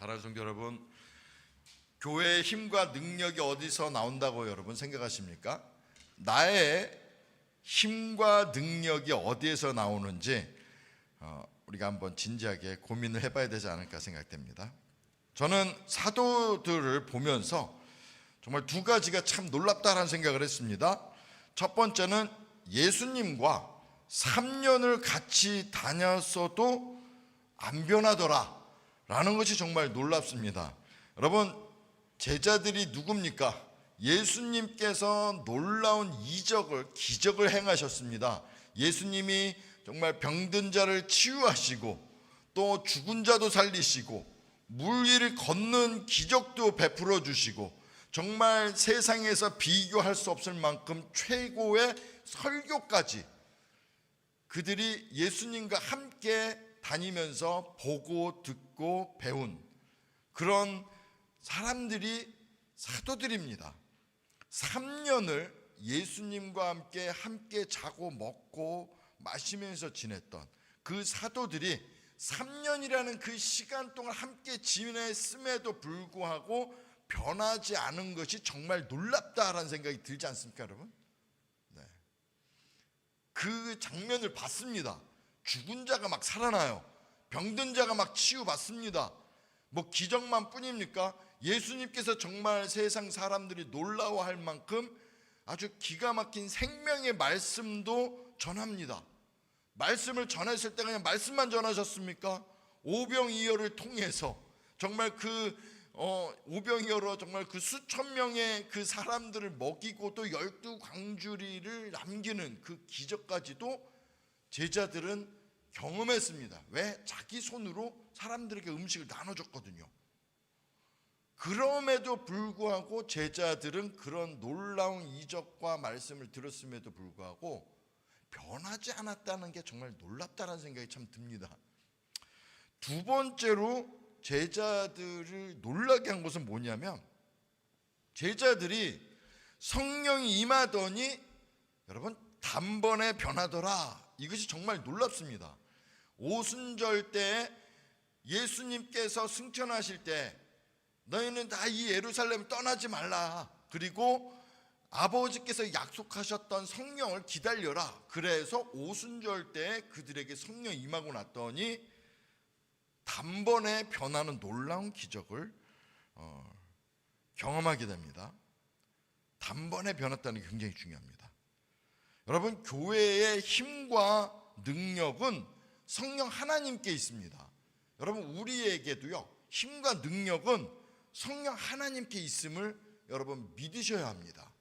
사랑하는 성도 여러분, 교회의 힘과 능력이 어디서 나온다고 여러분 생각하십니까? 나의 힘과 능력이 어디에서 나오는지 어, 우리가 한번 진지하게 고민을 해봐야 되지 않을까 생각됩니다. 저는 사도들을 보면서 정말 두 가지가 참 놀랍다라는 생각을 했습니다. 첫 번째는 예수님과 3년을 같이 다녔어도 안 변하더라 라는 것이 정말 놀랍습니다. 여러분, 제자들이 누굽니까? 예수님께서 놀라운 이적을, 기적을 행하셨습니다. 예수님이 정말 병든 자를 치유하시고 또 죽은 자도 살리시고 물 위를 걷는 기적도 베풀어 주시고 정말 세상에서 비교할 수 없을 만큼 최고의 설교까지 그들이 예수님과 함께 다니면서 보고 듣고 배운 그런 사람들이 사도들입니다. 3년을 예수님과 함께 함께 자고 먹고 마시면서 지냈던 그 사도들이 3년이라는 그 시간 동안 함께 지냈음에도 불구하고 변하지 않은 것이 정말 놀랍다라는 생각이 들지 않습니까, 여러분? 네. 그 장면을 봤습니다. 죽은 자가 막 살아나요. 병든 자가 막 치유받습니다. 뭐 기적만 뿐입니까? 예수님께서 정말 세상 사람들이 놀라워할 만큼 아주 기가 막힌 생명의 말씀도 전합니다. 말씀을 전했을 때 그냥 말씀만 전하셨습니까? 오병이어를 통해서 정말 그 어, 오병이어로 정말 그 수천 명의 그 사람들을 먹이고 또 열두 광주리를 남기는 그 기적까지도 제자들은 경험했습니다. 왜? 자기 손으로 사람들에게 음식을 나눠줬거든요. 그럼에도 불구하고 제자들은 그런 놀라운 이적과 말씀을 들었음에도 불구하고 변하지 않았다는 게 정말 놀랍다는 생각이 참 듭니다. 두 번째로 제자들을 놀라게 한 것은 뭐냐면 제자들이 성령이 임하더니 여러분 단번에 변하더라. 이것이 정말 놀랍습니다. 오순절 때 예수님께서 승천하실 때 너희는 다 이 예루살렘 떠나지 말라. 그리고 아버지께서 약속하셨던 성령을 기다려라. 그래서 오순절 때 그들에게 성령 임하고 났더니 단번에 변하는 놀라운 기적을 어, 경험하게 됩니다. 단번에 변했다는 게 굉장히 중요합니다. 여러분 교회의 힘과 능력은 성령 하나님께 있습니다. 여러분 우리에게도요 힘과 능력은 성령 하나님께 있음을 여러분 믿으셔야 합니다.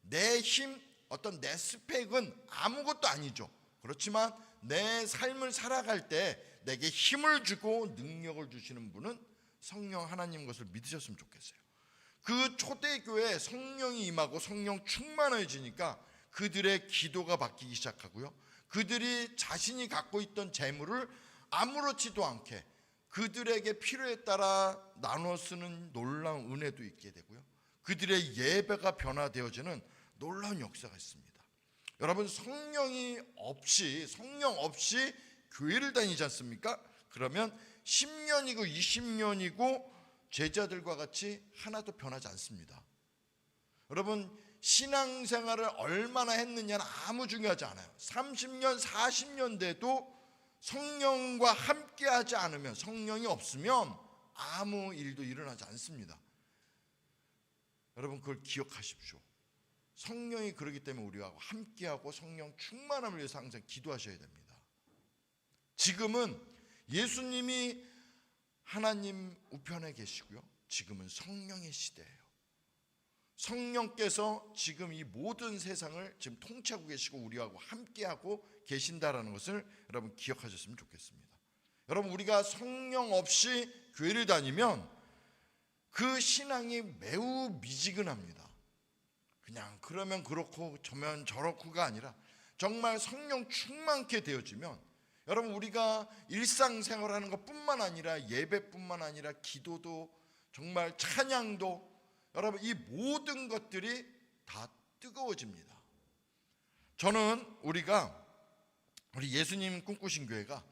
내 힘, 어떤 내 스펙은 아무것도 아니죠. 그렇지만 내 삶을 살아갈 때 내게 힘을 주고 능력을 주시는 분은 성령 하나님 것을 믿으셨으면 좋겠어요. 그 초대교회 성령이 임하고 성령 충만해지니까 그들의 기도가 바뀌기 시작하고요. 그들이 자신이 갖고 있던 재물을 아무렇지도 않게 그들에게 필요에 따라 나눠 쓰는 놀라운 은혜도 있게 되고요. 그들의 예배가 변화되어지는 놀라운 역사가 있습니다. 여러분 성령이 없이 성령 없이 교회를 다니지 않습니까? 그러면 10년이고 20년이고 제자들과 같이 하나도 변하지 않습니다. 여러분 신앙생활을 얼마나 했느냐는 아무 중요하지 않아요. 30년, 40년 돼도 성령과 함께 하지 않으면 성령이 없으면 아무 일도 일어나지 않습니다. 여러분 그걸 기억하십시오. 성령이 그러기 때문에 우리와 함께하고 성령 충만함을 위해서 항상 기도하셔야 됩니다. 지금은 예수님이 하나님 우편에 계시고요. 지금은 성령의 시대예요. 성령께서 지금 이 모든 세상을 지금 통치하고 계시고 우리하고 함께하고 계신다라는 것을 여러분 기억하셨으면 좋겠습니다. 여러분 우리가 성령 없이 교회를 다니면 그 신앙이 매우 미지근합니다. 그냥 그러면 그렇고 저면 저렇고가 아니라 정말 성령 충만케 되어지면 여러분 우리가 일상생활하는 것뿐만 아니라 예배뿐만 아니라 기도도 정말 찬양도 여러분 이 모든 것들이 다 뜨거워집니다. 저는 우리가 우리 예수님 꿈꾸신 교회가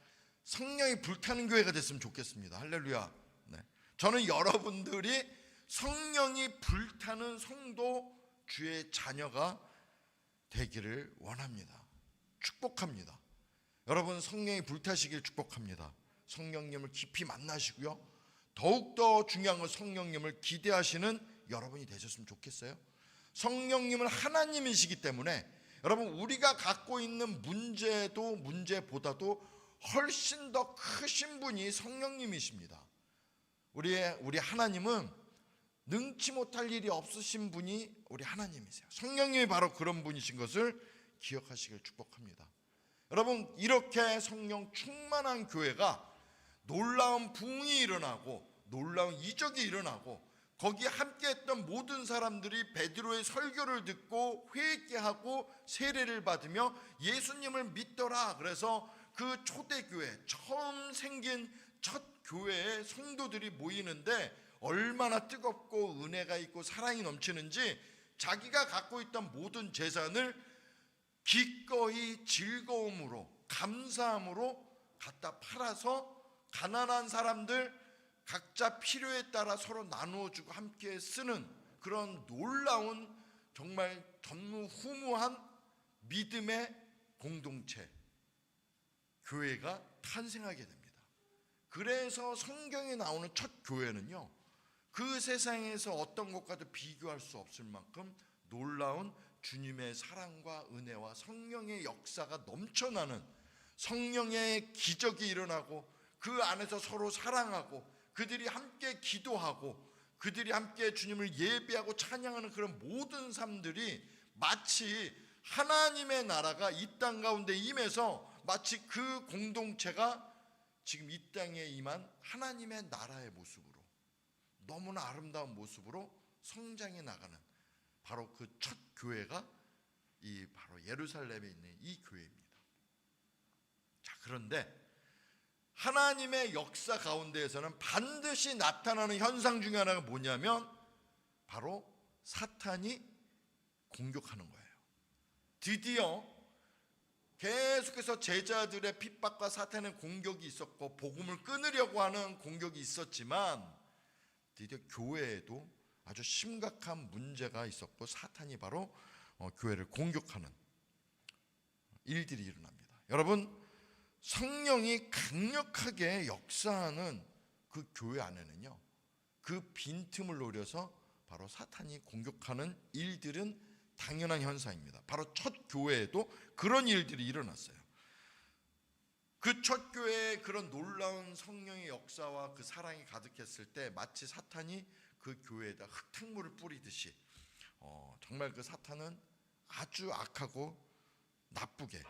성령이 불타는 교회가 됐으면 좋겠습니다. 할렐루야. 네. 저는 여러분들이 성령이 불타는 성도 주의 자녀가 되기를 원합니다. 축복합니다. 여러분 성령이 불타시길 축복합니다. 성령님을 깊이 만나시고요. 더욱더 중요한 건 성령님을 기대하시는 여러분이 되셨으면 좋겠어요. 성령님은 하나님이시기 때문에 여러분 우리가 갖고 있는 문제도 문제보다도 훨씬 더 크신 분이 성령님이십니다. 우리의 우리 하나님은 능치 못할 일이 없으신 분이 우리 하나님이세요. 성령님이 바로 그런 분이신 것을 기억하시길 축복합니다. 여러분 이렇게 성령 충만한 교회가 놀라운 부흥이 일어나고 놀라운 이적이 일어나고 거기 함께했던 모든 사람들이 베드로의 설교를 듣고 회개하고 세례를 받으며 예수님을 믿더라. 그래서 그 초대교회 처음 생긴 첫 교회에 성도들이 모이는데 얼마나 뜨겁고 은혜가 있고 사랑이 넘치는지 자기가 갖고 있던 모든 재산을 기꺼이 즐거움으로 감사함으로 갖다 팔아서 가난한 사람들 각자 필요에 따라 서로 나누어 주고 함께 쓰는 그런 놀라운 정말 전무후무한 믿음의 공동체 교회가 탄생하게 됩니다. 그래서 성경에 나오는 첫 교회는요. 그 세상에서 어떤 것과도 비교할 수 없을 만큼 놀라운 주님의 사랑과 은혜와 성령의 역사가 넘쳐나는 성령의 기적이 일어나고 그 안에서 서로 사랑하고 그들이 함께 기도하고 그들이 함께 주님을 예배하고 찬양하는 그런 모든 삶들이 마치 하나님의 나라가 이 땅 가운데 임해서 마치 그 공동체가 지금 이 땅에 임한 하나님의 나라의 모습으로 너무나 아름다운 모습으로 성장해 나가는 바로 그 첫 교회가 이 바로 예루살렘에 있는 이 교회입니다. 자, 그런데 하나님의 역사 가운데에서는 반드시 나타나는 현상 중에 하나가 뭐냐면 바로 사탄이 공격하는 거예요. 드디어 계속해서 제자들의 핍박과 사탄의 공격이 있었고 복음을 끊으려고 하는 공격이 있었지만 드디어 교회에도 아주 심각한 문제가 있었고 사탄이 바로 어, 교회를 공격하는 일들이 일어납니다. 여러분 성령이 강력하게 역사하는 그 교회 안에는요. 그 빈틈을 노려서 바로 사탄이 공격하는 일들은 당연한 현상입니다. 바로 첫 교회에도 그런 일들이 일어났어요. 그 첫 교회에 그런 놀라운 성령의 역사와 그 사랑이 가득했을 때 마치 사탄이 그 교회에다 흙탕물을 뿌리듯이 어, 정말 그 사탄은 아주 악하고 나쁘게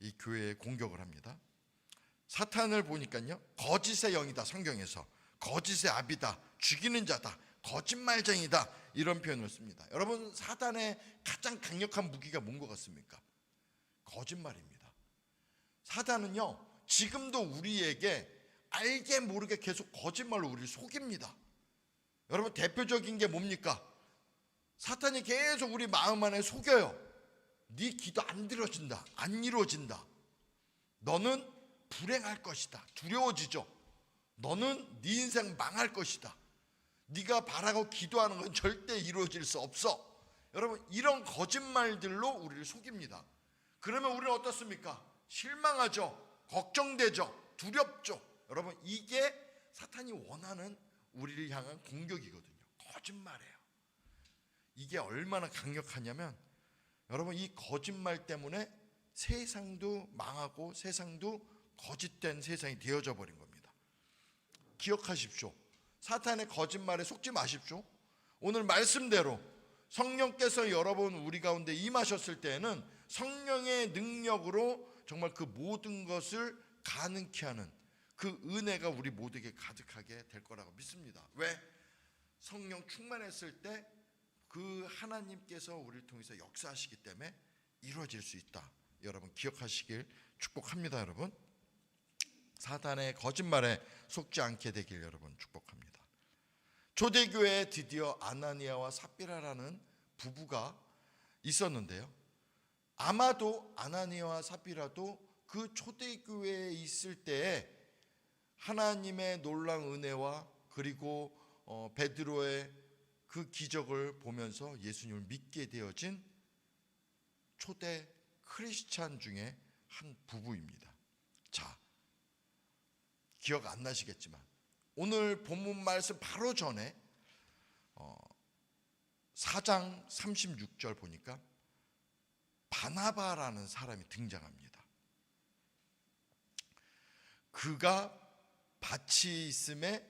이 교회에 공격을 합니다. 사탄을 보니까요 거짓의 영이다 성경에서 거짓의 아비다 죽이는 자다 거짓말쟁이다 이런 표현을 씁니다. 여러분 사탄의 가장 강력한 무기가 뭔 것 같습니까? 거짓말입니다. 사탄은요 지금도 우리에게 알게 모르게 계속 거짓말로 우리를 속입니다. 여러분 대표적인 게 뭡니까? 사탄이 계속 우리 마음 안에 속여요. 네 기도 안 들어진다. 안 이루어진다. 너는 불행할 것이다. 두려워지죠. 너는 네 인생 망할 것이다. 네가 바라고 기도하는 건 절대 이루어질 수 없어. 여러분 이런 거짓말들로 우리를 속입니다. 그러면 우리는 어떻습니까? 실망하죠. 걱정되죠. 두렵죠. 여러분 이게 사탄이 원하는 우리를 향한 공격이거든요. 거짓말이에요. 이게 얼마나 강력하냐면 여러분 이 거짓말 때문에 세상도 망하고 세상도 거짓된 세상이 되어져 버린 겁니다. 기억하십시오. 사탄의 거짓말에 속지 마십시오. 오늘 말씀대로 성령께서 여러분 우리 가운데 임하셨을 때에는 성령의 능력으로 정말 그 모든 것을 가능케 하는 그 은혜가 우리 모두에게 가득하게 될 거라고 믿습니다. 왜? 성령 충만했을 때 그 하나님께서 우리를 통해서 역사하시기 때문에 이루어질 수 있다. 여러분 기억하시길 축복합니다, 여러분. 사탄의 거짓말에 속지 않게 되길 여러분 축복합니다. 초대교회에 드디어 아나니아와 삽비라라는 부부가 있었는데요. 아마도 아나니아와 삽비라도 그 초대교회에 있을 때에 하나님의 놀라운 은혜와 그리고 어, 베드로의 그 기적을 보면서 예수님을 믿게 되어진 초대 크리스찬 중에 한 부부입니다. 자, 기억 안 나시겠지만 오늘 본문 말씀 바로 전에 어, 4장 36절 보니까 바나바라는 사람이 등장합니다. 그가 밭이 있음에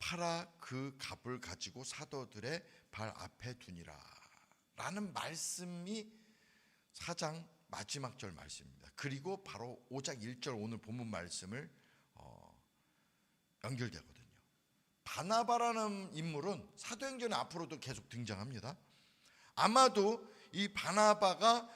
팔아 그 값을 가지고 사도들의 발 앞에 두니라 라는 말씀이 4장 마지막 절 말씀입니다. 그리고 바로 5장 1절 오늘 본문 말씀을 어, 연결되거든요. 바나바라는 인물은 사도행전 앞으로도 계속 등장합니다. 아마도 이 바나바가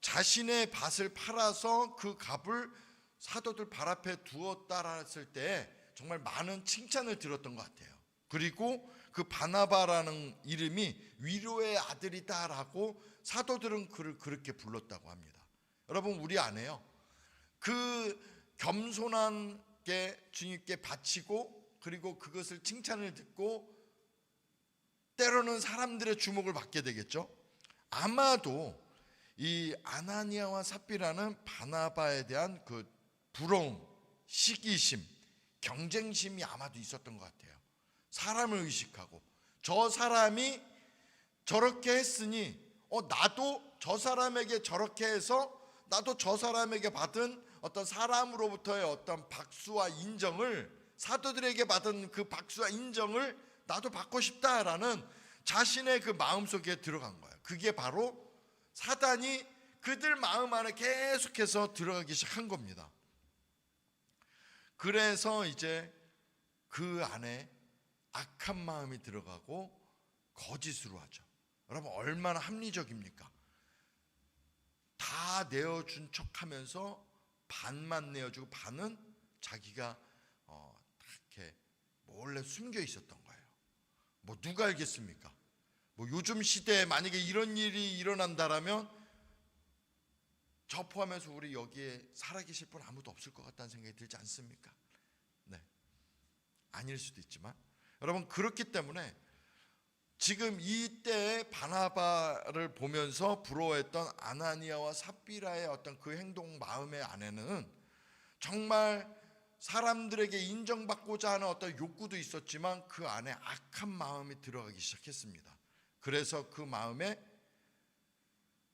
자신의 밭을 팔아서 그 값을 사도들 발 앞에 두었다랬을 때 정말 많은 칭찬을 들었던 것 같아요. 그리고 그 바나바라는 이름이 위로의 아들이다라고 사도들은 그를 그렇게 불렀다고 합니다. 여러분 우리 안에요. 그 겸손한 게 주님께 바치고 그리고 그것을 칭찬을 듣고 때로는 사람들의 주목을 받게 되겠죠. 아마도 이 아나니아와 삽비라는 바나바에 대한 그 부러움, 시기심, 경쟁심이 아마도 있었던 것 같아요. 사람을 의식하고 저 사람이 저렇게 했으니 어 나도 저 사람에게 저렇게 해서 나도 저 사람에게 받은 어떤 사람으로부터의 어떤 박수와 인정을 사도들에게 받은 그 박수와 인정을 나도 받고 싶다라는 자신의 그 마음 속에 들어간 거예요. 그게 바로 사단이 그들 마음 안에 계속해서 들어가기 시작한 겁니다. 그래서 이제 그 안에 악한 마음이 들어가고 거짓으로 하죠. 여러분 얼마나 합리적입니까? 다 내어준 척하면서 반만 내어주고 반은 자기가 어, 이렇게 몰래 숨겨 있었던 거예요. 뭐 누가 알겠습니까? 뭐 요즘 시대에 만약에 이런 일이 일어난다라면 저 포함해서 우리 여기에 살아계실 분 아무도 없을 것 같다는 생각이 들지 않습니까? 네, 아닐 수도 있지만 여러분 그렇기 때문에 지금 이때 바나바를 보면서 부러워했던 아나니아와 삽비라의 어떤 그 행동 마음의 안에는 정말 사람들에게 인정받고자 하는 어떤 욕구도 있었지만 그 안에 악한 마음이 들어가기 시작했습니다. 그래서 그 마음에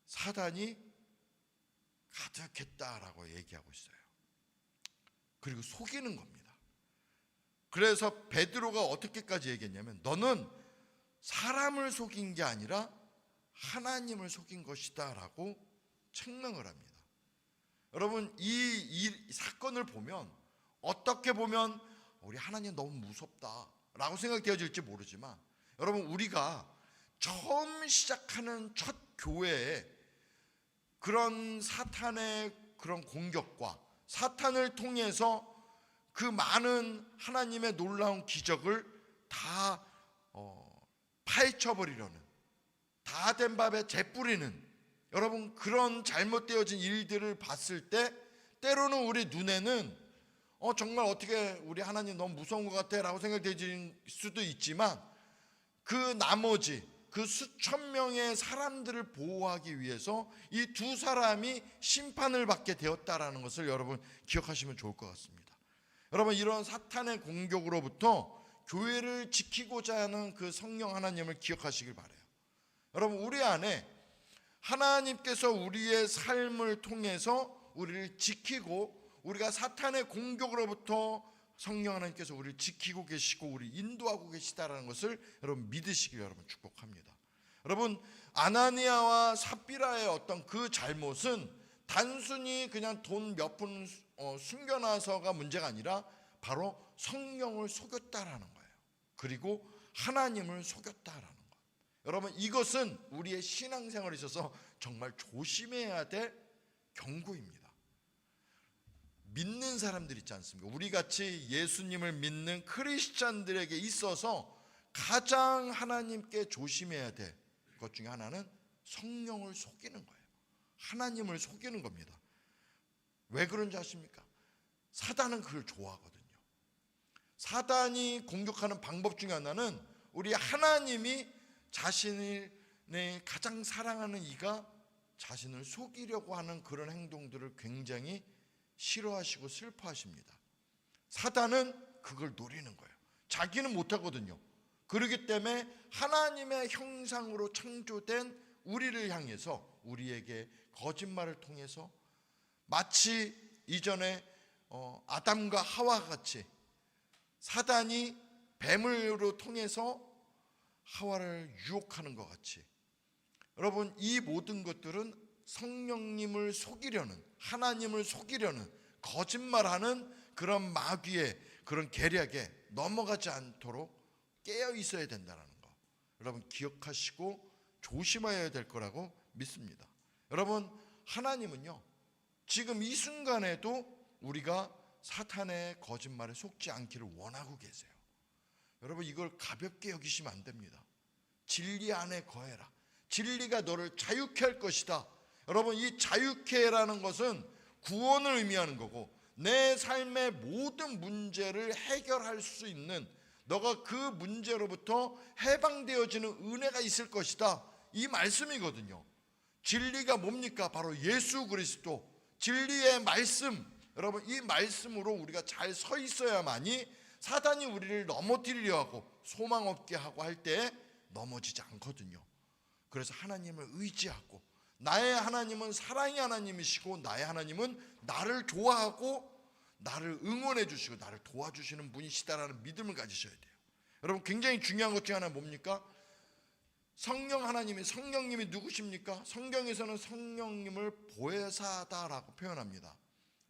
사단이 가득했다라고 얘기하고 있어요. 그리고 속이는 겁니다. 그래서 베드로가 어떻게까지 얘기했냐면 너는 사람을 속인 게 아니라 하나님을 속인 것이다라고 책망을 합니다. 여러분 이, 이 사건을 보면 어떻게 보면 우리 하나님 너무 무섭다라고 생각되어질지 모르지만 여러분 우리가 처음 시작하는 첫 교회에 그런 사탄의 그런 공격과 사탄을 통해서 그 많은 하나님의 놀라운 기적을 다 어, 파헤쳐버리려는 다 된 밥에 재 뿌리는 여러분 그런 잘못되어진 일들을 봤을 때 때로는 우리 눈에는 어 정말 어떻게 우리 하나님 너무 무서운 것 같아라고 생각될 수도 있지만 그 나머지 그 수천 명의 사람들을 보호하기 위해서 이 두 사람이 심판을 받게 되었다라는 것을 여러분 기억하시면 좋을 것 같습니다. 여러분 이런 사탄의 공격으로부터 교회를 지키고자 하는 그 성령 하나님을 기억하시길 바래요. 여러분 우리 안에 하나님께서 우리의 삶을 통해서 우리를 지키고 우리가 사탄의 공격으로부터 성령 하나님께서 우리를 지키고 계시고 우리 인도하고 계시다라는 것을 여러분 믿으시길 여러분 축복합니다. 여러분 아나니아와 삽비라의 어떤 그 잘못은 단순히 그냥 돈 몇푼 어, 숨겨놔서가 문제가 아니라 바로 성령을 속였다라는. 그리고 하나님을 속였다라는 것. 여러분 이것은 우리의 신앙생활에 있어서 정말 조심해야 될 경고입니다. 믿는 사람들 있지 않습니까? 우리 같이 예수님을 믿는 크리스찬들에게 있어서 가장 하나님께 조심해야 될 것 중에 하나는 성령을 속이는 거예요. 하나님을 속이는 겁니다. 왜 그런지 아십니까? 사단은 그걸 좋아하거든요. 사단이 공격하는 방법 중에 하나는 우리 하나님이 자신을 가장 사랑하는 이가 자신을 속이려고 하는 그런 행동들을 굉장히 싫어하시고 슬퍼하십니다. 사단은 그걸 노리는 거예요. 자기는 못하거든요. 그렇기 때문에 하나님의 형상으로 창조된 우리를 향해서 우리에게 거짓말을 통해서 마치 이전에 어, 아담과 하와 같이 사단이 뱀으로 통해서 하와를 유혹하는 것 같이 여러분 이 모든 것들은 성령님을 속이려는 하나님을 속이려는 거짓말하는 그런 마귀의 그런 계략에 넘어가지 않도록 깨어 있어야 된다는 거. 여러분 기억하시고 조심해야 될 거라고 믿습니다. 여러분 하나님은요. 지금 이 순간에도 우리가 사탄의 거짓말에 속지 않기를 원하고 계세요. 여러분 이걸 가볍게 여기시면 안 됩니다. 진리 안에 거해라. 진리가 너를 자유케 할 것이다. 여러분 이 자유케라는 것은 구원을 의미하는 거고 내 삶의 모든 문제를 해결할 수 있는 너가 그 문제로부터 해방되어지는 은혜가 있을 것이다. 이 말씀이거든요. 진리가 뭡니까? 바로 예수 그리스도. 진리의 말씀. 여러분 이 말씀으로 우리가 잘 서 있어야만이 사단이 우리를 넘어뜨리려 하고 소망 없게 하고 할 때 넘어지지 않거든요. 그래서 하나님을 의지하고 나의 하나님은 사랑의 하나님이시고 나의 하나님은 나를 좋아하고 나를 응원해 주시고 나를 도와주시는 분이시다라는 믿음을 가지셔야 돼요. 여러분 굉장히 중요한 것 중에 하나 뭡니까? 성령 하나님이 성령님이 누구십니까? 성경에서는 성령님을 보혜사다라고 표현합니다.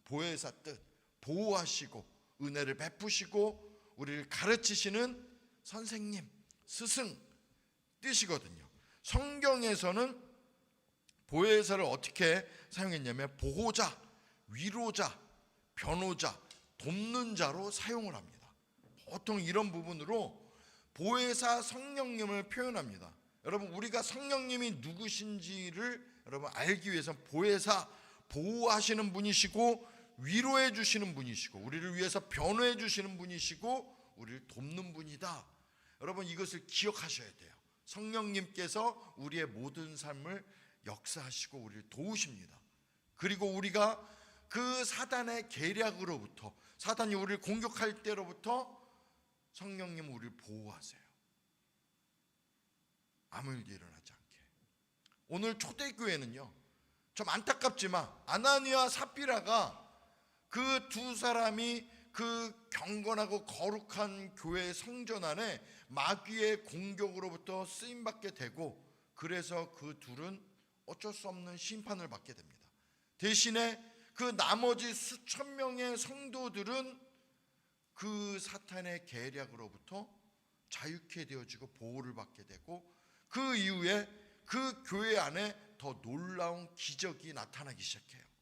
보혜사 뜻 보호하시고 은혜를 베푸시고 우리를 가르치시는 선생님, 스승 뜻이거든요. 성경에서는 보혜사를 어떻게 사용했냐면 보호자, 위로자, 변호자, 돕는 자로 사용을 합니다. 보통 이런 부분으로 보혜사 성령님을 표현합니다. 여러분 우리가 성령님이 누구신지를 여러분 알기 위해서 보혜사 보호하시는 분이시고 위로해 주시는 분이시고 우리를 위해서 변호해 주시는 분이시고 우리를 돕는 분이다. 여러분 이것을 기억하셔야 돼요. 성령님께서 우리의 모든 삶을 역사하시고 우리를 도우십니다. 그리고 우리가 그 사단의 계략으로부터 사단이 우리를 공격할 때로부터 성령님 우리를 보호하세요. 아무 일도 일어나지 않게. 오늘 초대교회는요. 좀 안타깝지만 아나니와 사피라가 그 두 사람이 그 경건하고 거룩한 교회 성전 안에 마귀의 공격으로부터 쓰임 받게 되고 그래서 그 둘은 어쩔 수 없는 심판을 받게 됩니다. 대신에 그 나머지 수천 명의 성도들은 그 사탄의 계략으로부터 자유케 되어지고 보호를 받게 되고 그 이후에 그 교회 안에 더 놀라운 기적이 나타나기 시작해요.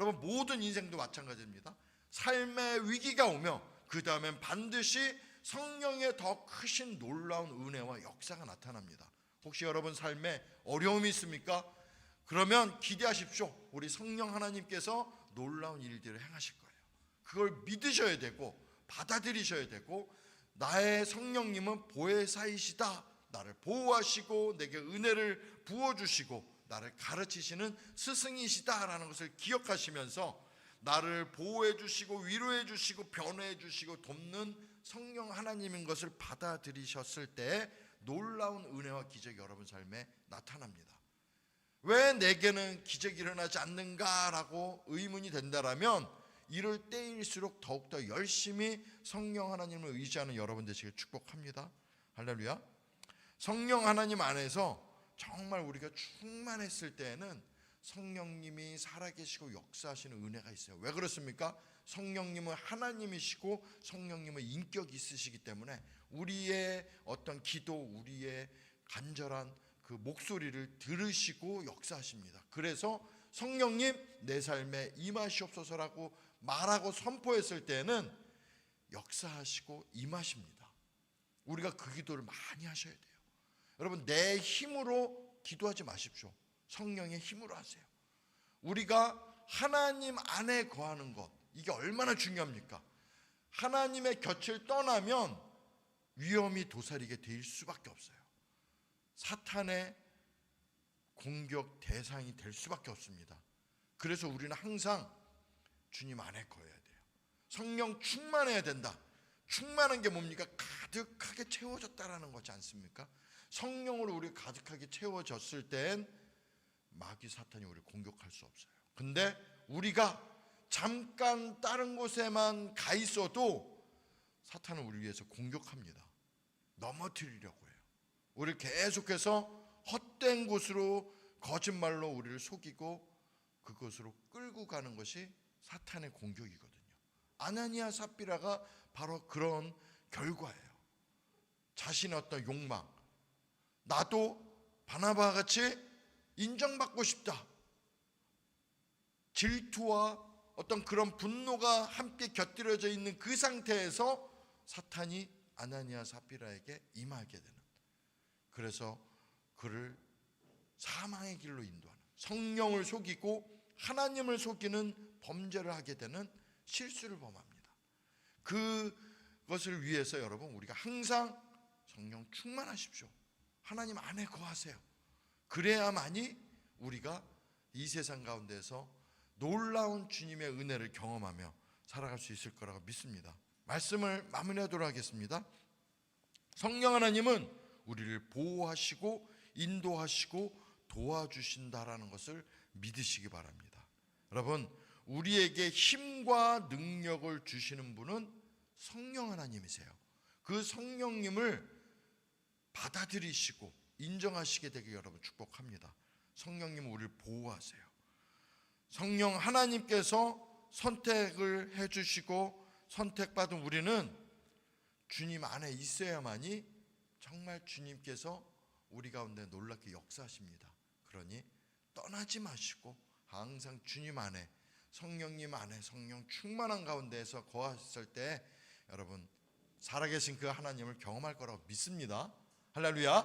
여러분 모든 인생도 마찬가지입니다. 삶의 위기가 오며 그 다음엔 반드시 성령의 더 크신 놀라운 은혜와 역사가 나타납니다. 혹시 여러분 삶에 어려움이 있습니까? 그러면 기대하십시오. 우리 성령 하나님께서 놀라운 일들을 행하실 거예요. 그걸 믿으셔야 되고 받아들이셔야 되고 나의 성령님은 보혜사이시다. 나를 보호하시고 내게 은혜를 부어 주시고 나를 가르치시는 스승이시다라는 것을 기억하시면서 나를 보호해 주시고 위로해 주시고 변호해 주시고 돕는 성령 하나님인 것을 받아들이셨을 때 놀라운 은혜와 기적이 여러분 삶에 나타납니다. 왜 내게는 기적이 일어나지 않는가라고 의문이 된다라면 이럴 때일수록 더욱더 열심히 성령 하나님을 의지하는 여러분 되시길 축복합니다. 할렐루야. 성령 하나님 안에서 정말 우리가 충만했을 때에는 성령님이 살아계시고 역사하시는 은혜가 있어요. 왜 그렇습니까? 성령님은 하나님이시고 성령님은 인격이 있으시기 때문에 우리의 어떤 기도, 우리의 간절한 그 목소리를 들으시고 역사하십니다. 그래서 성령님 내 삶에 임하시옵소서라고 말하고 선포했을 때는 역사하시고 임하십니다. 우리가 그 기도를 많이 하셔야 돼요. 여러분 내 힘으로 기도하지 마십시오. 성령의 힘으로 하세요. 우리가 하나님 안에 거하는 것 이게 얼마나 중요합니까? 하나님의 곁을 떠나면 위험이 도사리게 될 수밖에 없어요. 사탄의 공격 대상이 될 수밖에 없습니다. 그래서 우리는 항상 주님 안에 거해야 돼요. 성령 충만해야 된다. 충만한 게 뭡니까? 가득하게 채워졌다라는 거지 않습니까? 성령으로 우리 가득하게 채워졌을 땐 마귀 사탄이 우리를 공격할 수 없어요. 근데 우리가 잠깐 다른 곳에만 가 있어도 사탄은 우리 위해서 공격합니다. 넘어뜨리려고 해요. 우리를 계속해서 헛된 곳으로 거짓말로 우리를 속이고 그것으로 끌고 가는 것이 사탄의 공격이거든요. 아나니아 삽비라가 바로 그런 결과예요. 자신의 어떤 욕망. 나도 바나바와 같이 인정받고 싶다. 질투와 어떤 그런 분노가 함께 곁들여져 있는 그 상태에서 사탄이 아나니아 삽비라에게 임하게 되는. 그래서 그를 사망의 길로 인도하는 성령을 속이고 하나님을 속이는 범죄를 하게 되는 실수를 범합니다. 그것을 위해서 여러분 우리가 항상 성령 충만하십시오. 하나님 안에 거하세요. 그래야만이 우리가 이 세상 가운데서 놀라운 주님의 은혜를 경험하며 살아갈 수 있을 거라고 믿습니다. 말씀을 마무리하도록 하겠습니다. 성령 하나님은 우리를 보호하시고 인도하시고 도와주신다라는 것을 믿으시기 바랍니다. 여러분, 우리에게 힘과 능력을 주시는 분은 성령 하나님이세요. 그 성령님을 받아들이시고 인정하시게 되길 여러분 축복합니다. 성령님은 우리를 보호하세요. 성령 하나님께서 선택을 해주시고 선택받은 우리는 주님 안에 있어야만이 정말 주님께서 우리 가운데 놀랍게 역사하십니다. 그러니 떠나지 마시고 항상 주님 안에 성령님 안에 성령 충만한 가운데에서 거하셨을 때 여러분 살아계신 그 하나님을 경험할 거라고 믿습니다. 할렐루야.